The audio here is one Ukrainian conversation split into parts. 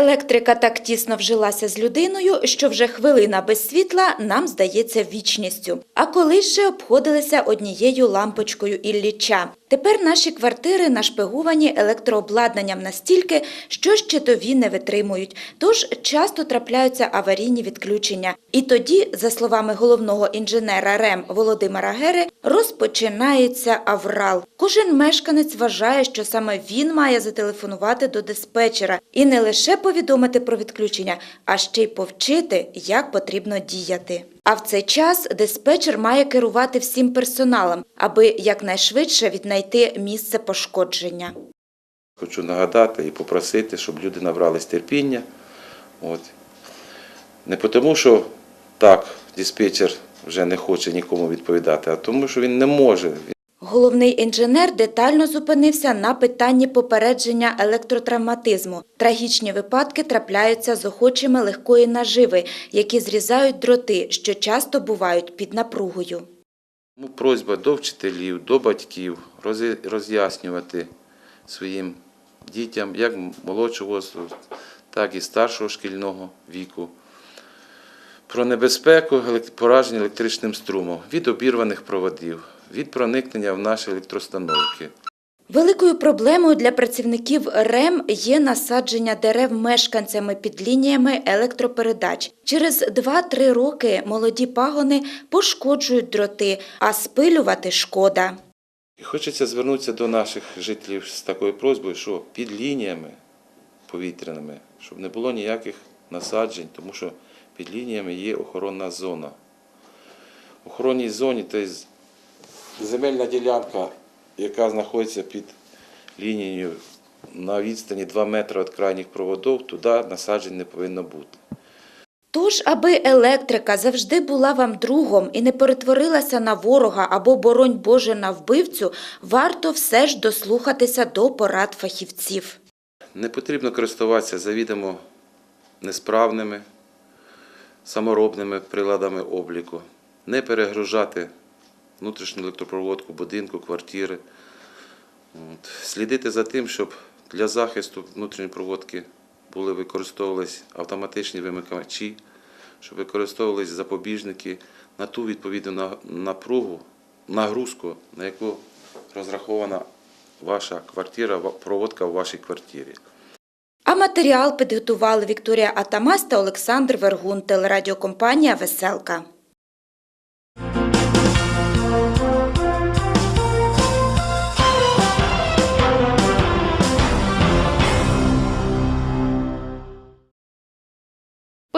Електрика так тісно вжилася з людиною, що вже хвилина без світла нам здається вічністю. А колись же обходилися однією лампочкою Ілліча. Тепер наші квартири нашпигувані електрообладнанням настільки, що щитові не витримують, тож часто трапляються аварійні відключення. І тоді, за словами головного інженера РЕМ Володимира Гери, розпочинається аврал. Кожен мешканець вважає, що саме він має зателефонувати до диспетчера і не лише повідомити про відключення, а ще й повчити, як потрібно діяти. А в цей час диспетчер має керувати всім персоналом, аби якнайшвидше віднайти місце пошкодження. Хочу нагадати і попросити, щоб люди набрались терпіння. От. Не тому, що так, диспетчер вже не хоче нікому відповідати, а тому, що він не може. Головний інженер детально зупинився на питанні попередження електротравматизму. Трагічні випадки трапляються з охочими легкої наживи, які зрізають дроти, що часто бувають під напругою. Просьба до вчителів, до батьків роз'яснювати своїм дітям, як молодшого так і старшого шкільного віку, про небезпеку пораження електричним струмом від обірваних проводів, від проникнення в наші електростановки. Великою проблемою для працівників РЕМ є насадження дерев мешканцями під лініями електропередач. Через 2-3 роки молоді пагони пошкоджують дроти, а спилювати шкода. І хочеться звернутися до наших жителів з такою просьбою, що під лініями повітряними, щоб не було ніяких насаджень, тому що під лініями є охоронна зона. В охоронній зоні це земельна ділянка, яка знаходиться під лінією на відстані 2 метри від крайніх проводів, туди насаджень не повинно бути. Тож, аби електрика завжди була вам другом і не перетворилася на ворога або, боронь Боже, на вбивцю, варто все ж дослухатися до порад фахівців. Не потрібно користуватися завідомо несправними, саморобними приладами обліку, не перегружати внутрішню електропроводку будинку, квартири. От. Слідити за тим, щоб для захисту внутрішньої проводки були використовувались автоматичні вимикачі, щоб використовувались запобіжники на ту відповідну напругу, нагрузку, на яку розрахована ваша квартира, проводка в вашій квартирі. А матеріал підготували Вікторія Атамась та Олександр Вергун, телерадіокомпанія «Веселка».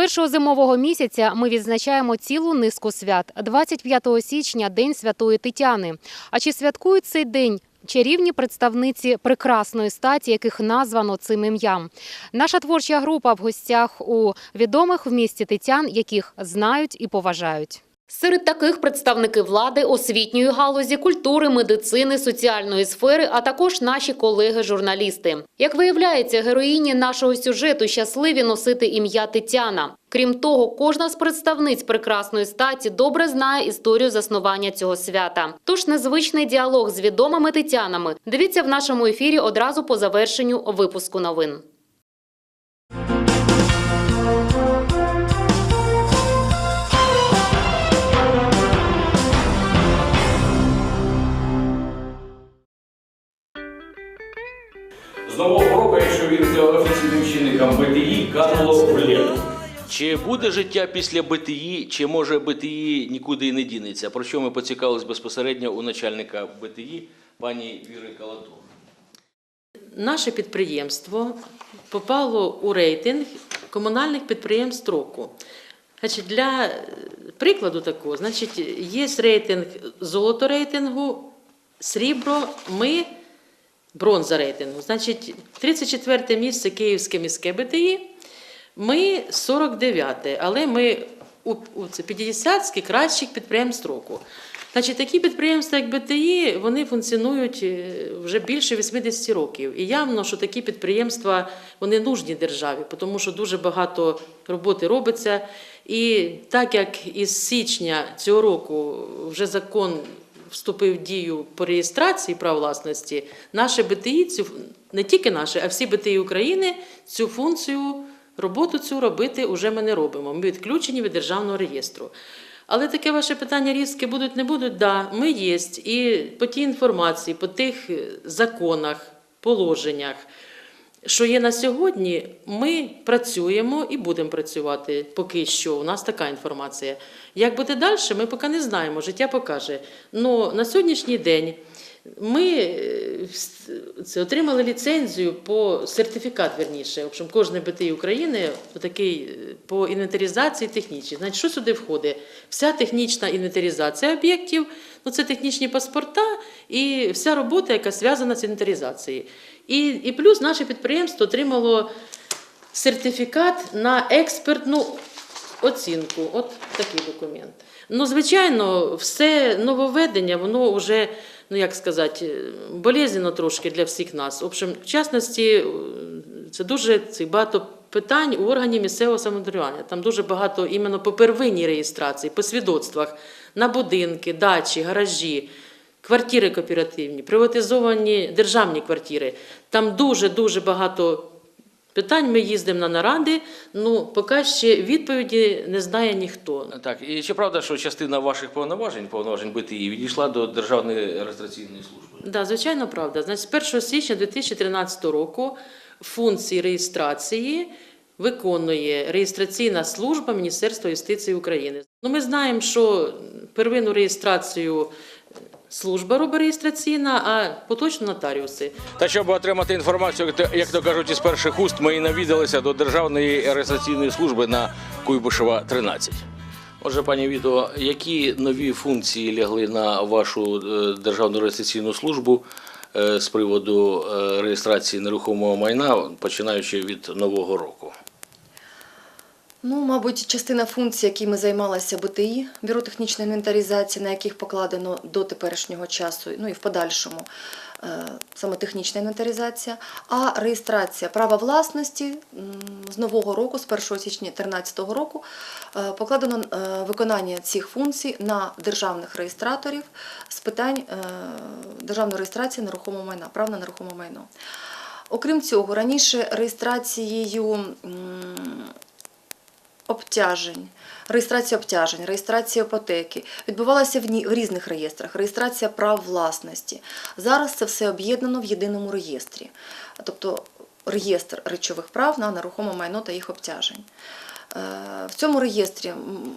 Першого зимового місяця ми відзначаємо цілу низку свят. 25 січня – День Святої Тетяни. А чи святкують цей день чарівні представниці прекрасної статі, яких названо цим ім'ям? Наша творча група в гостях у відомих в місті Тетян, яких знають і поважають. Серед таких представники влади, освітньої галузі, культури, медицини, соціальної сфери, а також наші колеги-журналісти. Як виявляється, героїні нашого сюжету щасливі носити ім'я Тетяна. Крім того, кожна з представниць прекрасної статі добре знає історію заснування цього свята. Тож незвичний діалог з відомими тетянами дивіться в нашому ефірі одразу по завершенню випуску новин. З нового року, якщо вірити офіційним чинникам БТІ, кануло в літу. Чи буде життя після БТІ, чи може БТІ нікуди і не дінеться? Про що ми поцікавились безпосередньо у начальника БТІ пані Віри Калатур. Наше підприємство попало у рейтинг комунальних підприємств року. Значить, для прикладу такого, значить, є рейтинг золото рейтингу, срібро, ми бронза рейтингу. Значить, 34 місце Київське міське БТІ, ми 49, але ми у, у це 50 кращих підприємств року. Значить, такі підприємства, як БТІ, вони функціонують е, вже більше 80 років. І явно, що такі підприємства вони нужні державі, тому що дуже багато роботи робиться. І так як із січня цього року вже закон вступив в дію по реєстрації прав власності, наше БТІ, не тільки наше, а всі БТІ України цю функцію Роботу цю робити вже ми не робимо. Ми відключені від державного реєстру. Але таке ваше питання різке будуть, не будуть? Да, ми є. І по тій інформації, по тих е, законах, положеннях, що є на сьогодні, ми працюємо і будемо працювати поки що. У нас така інформація. Як буде далі, ми поки не знаємо. Життя покаже. Ну на сьогоднішній день ми е, отримали ліцензію по сертифікат, верніше. В общем, кожне БТІ України такий е, по інвентаризації технічній. Значить, що сюди входить? Вся технічна інвентаризація об'єктів, ну це технічні паспорта і вся робота, яка зв'язана з інвентаризацією. І, і плюс наше підприємство отримало сертифікат на експертну оцінку. От такий документ. Ну, звичайно, все нововведення, воно вже, ну як сказати, болезненно трошки для всіх нас. В общем, в частності, е, це дуже це багато питань у органів місцевого самоврядування. Там дуже багато іменно по первинній реєстрації, по свідоцтвах на будинки, дачі, гаражі. Квартири кооперативні, приватизовані державні квартири. Там дуже-дуже багато питань. Ми їздимо на наради. Ну, поки ще відповіді не знає ніхто. Так, і чи правда, що частина ваших повноважень, повноважень БТІ, відійшла до Державної реєстраційної служби? Да, звичайно, правда. Значить, з 1 січня 2013 року функції реєстрації виконує реєстраційна служба Міністерства юстиції України. Ну, ми знаємо, що первинну реєстрацію служба робить реєстраційна, а поточно нотаріуси. Та щоб отримати інформацію, як то- кажуть, із перших уст, ми і навідалися до Державної реєстраційної служби на Куйбишева 13. Отже, пані Відо, які нові функції лягли на вашу е, Державну реєстраційну службу е, з приводу е, реєстрації нерухомого майна, починаючи від нового року? Ну, мабуть, частина функцій, якими займалася БТІ, Бюро технічної інвентаризації, на яких покладено до теперішнього часу, ну і в подальшому е, саме технічна інвентаризація, а реєстрація права власності з нового року, з 1 січня 2013 року, е, покладено е, виконання цих функцій на державних реєстраторів з питань державної реєстрації нерухомого майна, прав на нерухоме майно. Окрім цього, раніше реєстрацією обтяжень, реєстрація обтяжень, реєстрація іпотеки відбувалася в, різних реєстрах, реєстрація прав власності. Зараз це все об'єднано в єдиному реєстрі, тобто реєстр речових прав на нерухоме майно та їх обтяжень. Е, В цьому реєстрі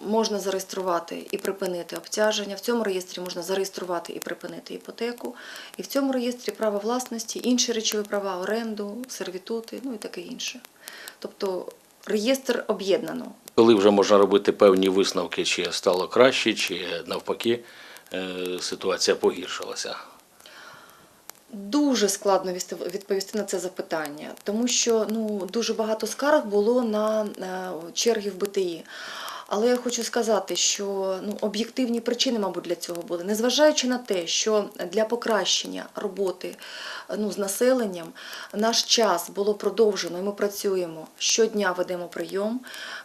можна зареєструвати і припинити обтяження, в цьому реєстрі можна зареєструвати і припинити іпотеку, і в цьому реєстрі право власності, інші речові права, оренду, сервітути, ну і таке інше. Тобто реєстр об'єднано. Коли вже можна робити певні висновки, чи стало краще, чи навпаки е, ситуація погіршилася? Дуже складно відповісти на це запитання, тому що ну, дуже багато скарг було на е, черги в БТІ. Але я хочу сказати, що ну, об'єктивні причини, мабуть, для цього були. Незважаючи на те, що для покращення роботи ну, з населенням наш час було продовжено, і ми працюємо щодня ведемо прийом.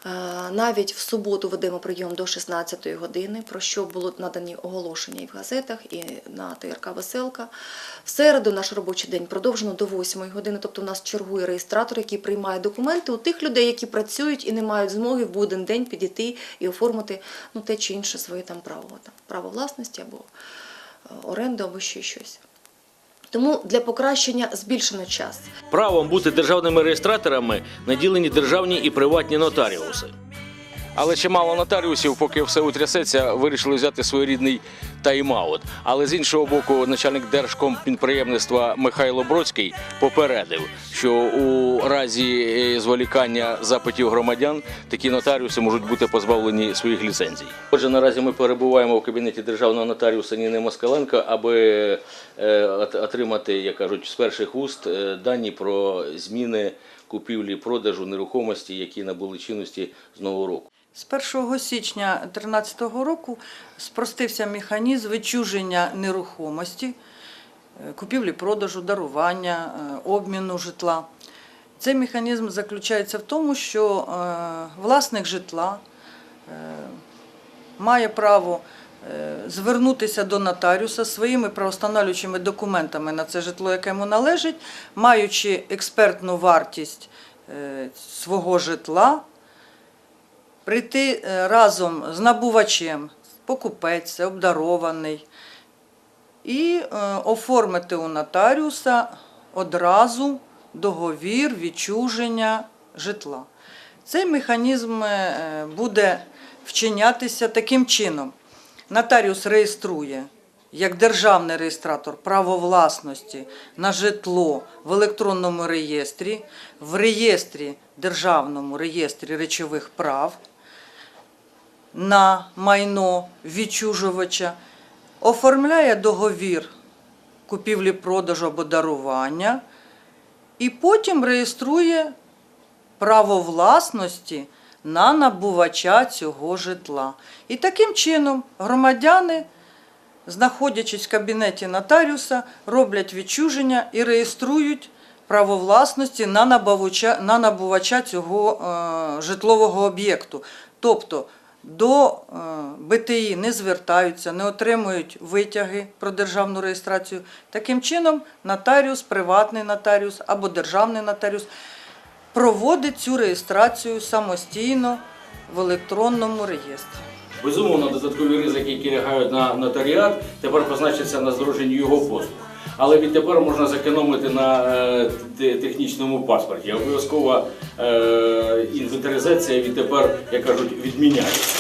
Е, Навіть в суботу ведемо прийом до 16-ї години, про що було надані оголошення і в газетах, і на ТРК Веселка. В середу наш робочий день продовжено до 8-ї години, тобто у нас чергує реєстратор, який приймає документи у тих людей, які працюють і не мають змоги в буден день підійти і оформити ну, те чи інше своє там право, там, право власності або е, оренду, або ще щось. Тому для покращення збільшено час. Правом бути державними реєстраторами наділені державні і приватні нотаріуси. Але чимало нотаріусів, поки все утрясеться, вирішили взяти своєрідний тайм-аут. Але з іншого боку, начальник держкомпідприємництва Михайло Бродський попередив, що у разі е, зволікання запитів громадян такі нотаріуси можуть бути позбавлені своїх ліцензій. Отже, наразі ми перебуваємо в кабінеті державного нотаріуса Ніни Москаленко, аби е, отримати, як кажуть, з перших уст е, дані про зміни купівлі продажу нерухомості, які набули чинності з нового року. З 1 січня 2013 року спростився механізм відчуження нерухомості, е, купівлі-продажу, дарування, е, обміну житла. Цей механізм заключається в тому, що е, власник житла має право звернутися до нотаріуса своїми правостановлюючими документами на це житло, яке йому належить, маючи експертну вартість свого житла, прийти е, разом з набувачем, покупець, обдарований, і е, оформити у нотаріуса одразу договір відчуження житла. Цей механізм е, буде вчинятися таким чином. Нотаріус реєструє як державний реєстратор право власності на житло в електронному реєстрі, в реєстрі Державному реєстрі речових прав на майно відчужувача, оформляє договір купівлі-продажу або дарування і потім реєструє право власності на набувача цього житла. І таким чином громадяни, знаходячись в кабінеті нотаріуса, роблять відчуження і реєструють право власності на набувача, на набувача цього е, житлового об'єкту. Тобто до е, БТІ не звертаються, не отримують витяги про державну реєстрацію. Таким чином, нотаріус, приватний нотаріус або державний нотаріус проводить цю реєстрацію самостійно в електронному реєстрі. Безумовно, додаткові ризики, які лягають на нотаріат, тепер позначаться на здороженні його послуг. Але відтепер можна зекономити на е, технічному паспорті. Обов'язкова е, інвентаризація відтепер, як кажуть, відміняється.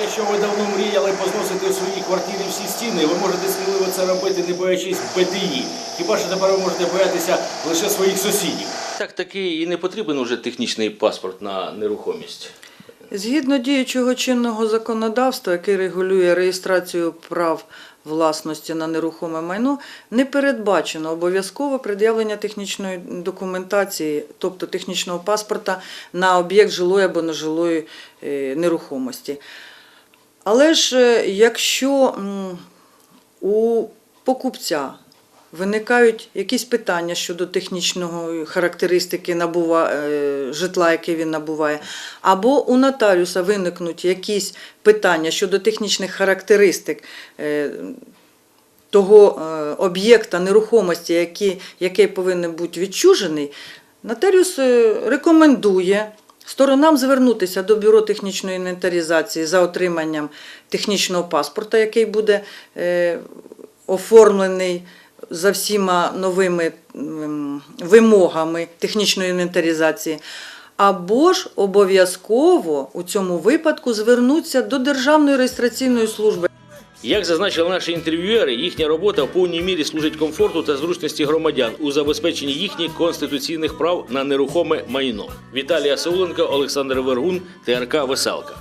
Якщо ви давно мріяли позносити у своїй квартирі всі стіни, ви можете сміливо це робити, не боячись БТІ. Хіба що тепер ви можете боятися лише своїх сусідів? Так таки і не потрібен уже технічний паспорт на нерухомість. Згідно діючого чинного законодавства, яке регулює реєстрацію прав власності на нерухоме майно, не передбачено обов'язково пред'явлення технічної документації, тобто технічного паспорта на об'єкт жилої або нежилої е, нерухомості. Але ж е, якщо у покупця виникають якісь питання щодо технічної характеристики набува, е, житла, яке він набуває, або у нотаріуса виникнуть якісь питання щодо технічних характеристик е, того е, об'єкта нерухомості, який, який повинен бути відчужений, нотаріус рекомендує сторонам звернутися до бюро технічної інвентаризації за отриманням технічного паспорта, який буде оформлений за всіма новими вимогами технічної інвентаризації. Або ж обов'язково у цьому випадку звернуться до Державної реєстраційної служби. Як зазначили наші інтерв'юери, їхня робота в повній мірі служить комфорту та зручності громадян у забезпеченні їхніх конституційних прав на нерухоме майно. Віталія Сауленко, Олександр Вергун, ТРК Веселка.